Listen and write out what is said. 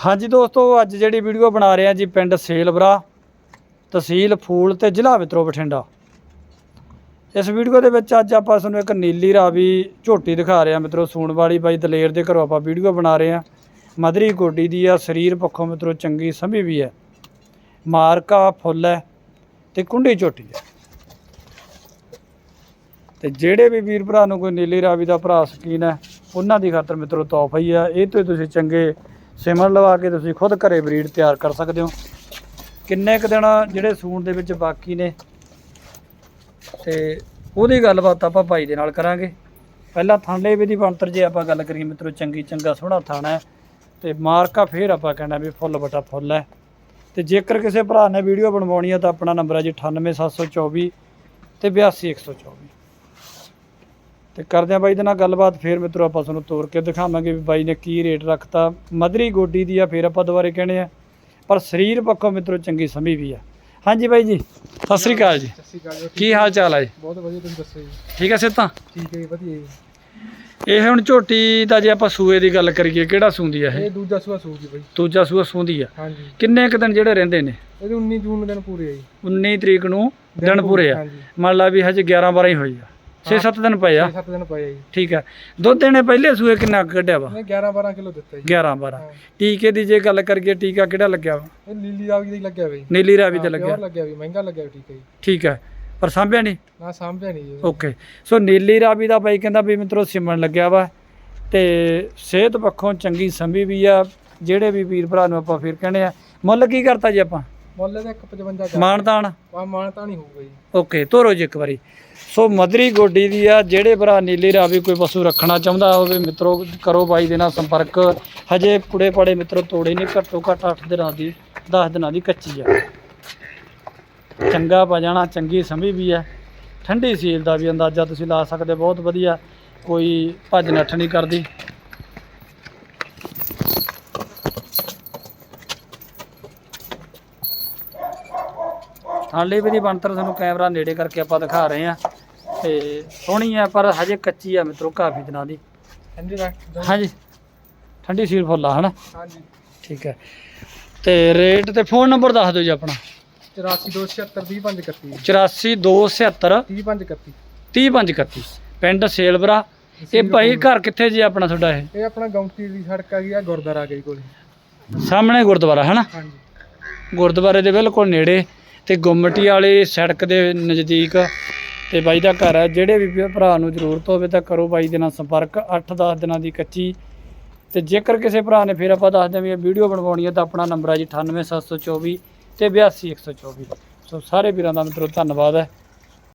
ਹਾਂਜੀ ਦੋਸਤੋ, ਅੱਜ ਜਿਹੜੀ ਵੀਡੀਓ ਬਣਾ ਰਹੇ ਹਾਂ ਜੀ ਪਿੰਡ ਸੇਲਬਰਾ, ਤਹਿਸੀਲ ਫੂਲ ਤੇ ਜ਼ਿਲ੍ਹਾ ਵਿਤਰੋ ਬਠਿੰਡਾ। ਇਸ ਵੀਡੀਓ ਦੇ ਵਿੱਚ ਅੱਜ ਆਪਾਂ ਤੁਹਾਨੂੰ ਇੱਕ ਨੀਲੀ ਰਾਵੀ ਝੋਟੀ ਦਿਖਾ ਰਹੇ ਹਾਂ ਮਿੱਤਰੋ ਸੂਣ ਵਾਲੀ ਬਾਈ ਦਲੇਰ ਦੇ ਘਰੋਂ ਆਪਾਂ ਵੀਡੀਓ ਬਣਾ ਰਹੇ ਹਾਂ। ਮਧਰੀ ਗੋਡੀ ਦੀ ਆ, ਸਰੀਰ ਪੱਖੋਂ ਮਿੱਤਰੋ ਚੰਗੀ ਸੰਭੀ ਵੀ ਹੈ। ਮਾਰਕਾ ਫੁੱਲ ਹੈ ਤੇ ਕੁੰਡੀ ਝੋਟੀ ਹੈ। ਤੇ ਜਿਹੜੇ ਵੀ ਵੀਰ ਭਰਾ ਨੂੰ ਕੋਈ ਨੀਲੀ ਰਾਵੀ ਦਾ ਭਰਾ ਸ਼ਕੀਨ ਹੈ, ਉਹਨਾਂ ਦੀ ਖਾਤਰ ਮਿੱਤਰੋ ਤੋਹਫਾ ਹੀ ਆ। ਇਹ ਤੋਂ ਤੁਸੀਂ ਚੰਗੇ ਸਿਮਰ ਲਵਾ ਕੇ ਤੁਸੀਂ ਖੁਦ ਘਰੇ ਬਰੀਡ ਤਿਆਰ ਕਰ ਸਕਦੇ ਹੋ। ਕਿੰਨੇ ਕੁ ਦਿਨ ਜਿਹੜੇ ਸੂਣ ਦੇ ਵਿੱਚ ਬਾਕੀ ਨੇ, ਤੇ ਉਹਦੀ ਗੱਲਬਾਤ ਆਪਾਂ ਭਾਈ ਦੇ ਨਾਲ ਕਰਾਂਗੇ। ਪਹਿਲਾਂ ਥਾਂਲੇ ਵੀ ਦੀ ਬਣਤਰ ਜੇ ਆਪਾਂ ਗੱਲ ਕਰੀਏ, ਮਿੱਤਰੋ ਚੰਗੀ ਚੰਗਾ ਸੋਹਣਾ ਥਾਣਾ ਹੈ, ਤੇ ਮਾਰਕਾ ਫੇਰ ਆਪਾਂ ਕਹਿਣਾ ਵੀ ਫੁੱਲ ਬਟਾ ਫੁੱਲ ਹੈ। ਤੇ ਜੇਕਰ ਕਿਸੇ ਭਰਾ ਨੇ ਵੀਡੀਓ ਬਣਵਾਉਣੀ ਹੈ ਤਾਂ ਆਪਣਾ ਨੰਬਰ ਹੈ ਜੀ 98724 ਤੇ 82124 ਤੇ ਕਰਦੇ ਆ ਬਾਈ ਦੇ ਨਾਲ ਗੱਲਬਾਤ ਫੇਰ ਮਿੱਤਰੋ ਆਪਾਂ ਤੁਹਾਨੂੰ ਤੋੜ ਕੇ ਦਿਖਾਵਾਂਗੇ ਵੀ ਬਾਈ ਨੇ ਕੀ ਰੇਟ ਰੱਖਤਾ। ਮਧਰੀ ਗੋਡੀ ਦੀ ਆ ਫੇਰ ਆਪਾਂ ਦੁਬਾਰੇ ਕਹਿਣੇ ਆ ਪਰ ਸਰੀਰ ਪੱਖੋਂ ਮਿੱਤਰੋ ਚੰਗੀ ਸਮੀ ਵੀ ਆ। ਹਾਂਜੀ ਬਾਈ ਜੀ ਸਤਿ ਸ੍ਰੀ ਅਕਾਲ ਜੀ। ਸਤਿ ਸ਼੍ਰੀ ਅਕਾਲ ਜੀ। ਕੀ ਹਾਲ ਚਾਲ ਹੈ ਜੀ? ਬਹੁਤ ਵਧੀਆ ਤੁਸੀਂ ਦੱਸੋ ਜੀ? ਠੀਕ ਹੈ ਸਿੱਧਾ ਠੀਕ ਹੈ ਵਧੀਆ ਜੀ। ਇਹ ਹੁਣ ਝੋਟੀ ਦਾ ਜੇ ਆਪਾਂ ਸੂਏ ਦੀ ਗੱਲ ਕਰੀਏ ਕਿਹੜਾ ਸੂੰਦੀ ਆ ਇਹ? ਇਹ ਦੂਜਾ ਸੂਆ ਸੂ ਜੀ ਬਾਈ। ਦੂਜਾ ਸੂਆ ਸੂੰਦੀ ਆ। ਹਾਂਜੀ। ਕਿੰਨੇ ਕੁ ਦਿਨ ਜਿਹੜੇ ਰਹਿੰਦੇ ਨੇ? ਇਹਦੇ 19 ਜੂਨ ਨੂੰ ਦਿਨ ਪੂਰੇ ਆ ਜੀ। 19 ਤਰੀਕ ਨੂੰ ਦਿਨ ਪੂਰੇ ਆ। ਮੰਨ ਲਾ ਵੀ ਹਜੇ 11 12 ਹੀ ਹੋਈ ਆ। 6-7 ਦਿਨ ਪਏ ਆ। 7 ਦਿਨ ਪਏ ਆ ਜੀ। ਠੀਕ ਆ। ਦੁੱਧ ਇਹਨੇ ਪਹਿਲੇ ਸੂਏ ਕਿੰਨਾ ਕੁ ਕੱਢਿਆ ਵਾ? ਇਹਨੇ 11 12 ਕਿਲੋ ਦਿੱਤਾ ਜੀ। 11 12 ਹਾਂ। ਟੀਕੇ ਦੀ ਜੇ ਗੱਲ ਕਰੀਏ ਟੀਕਾ ਕਿਹੜਾ ਲੱਗਿਆ ਵਾ? ਇਹ ਲੀਲੀ ਰਾਵੀ ਦਾ ਹੀ ਲੱਗਿਆ ਬਈ ਨੀਲੀ ਰਾਵੀ ਤੇ ਲੱਗਿਆ। ਲੱਗਿਆ ਵੀ ਮਹਿੰਗਾ ਲੱਗਿਆ ਵੀ ਠੀਕ ਹੈ ਜੀ। ਠੀਕ ਹੈ ਪਰ ਸਾਂਭਿਆ ਨਹੀਂ? ਨਾ ਸਾਂਭਿਆ ਨਹੀਂ ਜੀ। ਓਕੇ। ਸੋ ਨੀਲੀ ਰਾਵੀ ਦਾ ਬਾਈ ਕਹਿੰਦਾ ਵੀ ਮਿੱਤਰੋ ਸਿਮਣ ਲੱਗਿਆ ਵਾ ਤੇ ਸਿਹਤ ਪੱਖੋਂ ਚੰਗੀ ਸੰਭੀ ਵੀ ਆ ਜਿਹੜੇ ਵੀ ਵੀਰ ਭਰਾ ਨੂੰ ਆਪਾਂ ਫਿਰ ਕਹਿੰਦੇ ਆ। ਮੁੱਲ ਕੀ ਕਰਤਾ ਜੀ ਆਪਾਂ? ਮੁੱਲ ਇਹਦਾ 155 ਕਰ ਮਾਨਤਾਨ ਆ ਮਾਨਤਾ ਨਹੀਂ ਹੋਊਗਾ ਜੀ। ਓਕੇ ਤੋਰੋ ਜੀ ਇੱਕ ਵਾਰੀ। ਸੋ ਮਧਰੀ ਗੋਡੀ ਦੀ ਆ ਜਿਹੜੇ ਭਰਾ ਨੀਲੀ ਰਾਵੀ ਕੋਈ ਪਸ਼ੂ ਰੱਖਣਾ ਚਾਹੁੰਦਾ ਹੋਵੇ ਮਿੱਤਰੋ ਕਰੋ ਬਾਈ ਦੇ ਨਾਲ ਸੰਪਰਕ। ਹਜੇ ਪੁੜੇ ਪੜੇ ਮਿੱਤਰੋ ਤੋੜੇ ਨਹੀਂ ਘੱਟੋ ਘੱਟ 8 ਦਿਨਾਂ ਦੀ 10 ਦਿਨਾਂ ਦੀ ਕੱਚੀ ਆ। ਚੰਗਾ ਪਜਾਣਾ ਚੰਗੀ ਸੰਭੀ ਵੀ ਆ। ਠੰਡੀ ਸੀਲ ਦਾ ਵੀ ਅੰਦਾਜ਼ਾ ਤੁਸੀਂ ਲਾ ਸਕਦੇ ਬਹੁਤ ਵਧੀਆ। ਕੋਈ ਭੱਜ ਨੱਠ ਨਹੀਂ ਕਰਦੀ। ਹਾਲੇ ਵੀ ਦੀ ਬਣਤਰ ਤੁਹਾਨੂੰ ਕੈਮਰਾ ਨੇੜੇ ਕਰਕੇ ਆਪਾਂ ਦਿਖਾ ਰਹੇ ਆ ਤੇ ਸੋਹਣੀ ਆ ਪਰ ਹਜੇ ਕੱਚੀ ਆ ਮਿੱਤਰੋ ਕਾਫੀ ਦਿਨਾਂ ਦੀ। ਹਾਂਜੀ ਰੱਖ ਹਾਂਜੀ। ਠੰਡੀ ਸੀਲ ਫੁੱਲ ਆ ਹਨਾ? ਹਾਂਜੀ। ਠੀਕ ਹੈ ਤੇ ਰੇਟ ਤੇ ਫੋਨ ਨੰਬਰ ਦੱਸ ਦਿਓ ਜੀ ਆਪਣਾ। 8427 20531 84277 30531 3031 ਪਿੰਡ ਸੇਲਬਰਾ। ਇਹ ਭਾਈ ਘਰ ਕਿੱਥੇ ਜੀ ਆਪਣਾ ਤੁਹਾਡਾ ਇਹ? ਇਹ ਆਪਣਾ ਗੌਂਤੀ ਦੀ ਸੜਕ ਆ ਗਈ ਆ ਗੁਰਦਾਰਾ ਗਈ ਕੋਲੇ। ਸਾਹਮਣੇ ਗੁਰਦੁਆਰਾ ਹਨਾ? ਹਾਂਜੀ। ਗੁਰਦੁਆਰੇ ਦੇ ਬਿਲਕੁਲ ਨੇੜੇ। ਤੇ ਗੁੰਮਟੀ ਵਾਲੇ ਸੜਕ ਦੇ ਨਜ਼ਦੀਕ ਤੇ ਬਾਈ ਦਾ ਘਰ ਹੈ। ਜਿਹੜੇ ਵੀ ਭਰਾ ਨੂੰ ਜ਼ਰੂਰਤ ਹੋਵੇ ਤਾਂ ਕਰੋ ਬਾਈ ਦੇ ਨਾਲ ਸੰਪਰਕ। 8-10 ਦਿਨਾਂ ਦੀ ਕੱਚੀ। ਤੇ ਜੇਕਰ ਕਿਸੇ ਭਰਾ ਨੇ ਫਿਰ ਆਪਾਂ ਦੱਸਦੇ ਹਾਂ ਵੀ ਇਹ ਵੀਡੀਓ ਬਣਵਾਉਣੀ ਹੈ ਤਾਂ ਆਪਣਾ ਨੰਬਰ ਹੈ ਜੀ 98724 ਤੇ 82124 ਸੋ ਸਾਰੇ ਵੀਰਾਂ ਦਾ ਮਿੱਤਰੋ ਧੰਨਵਾਦ ਹੈ।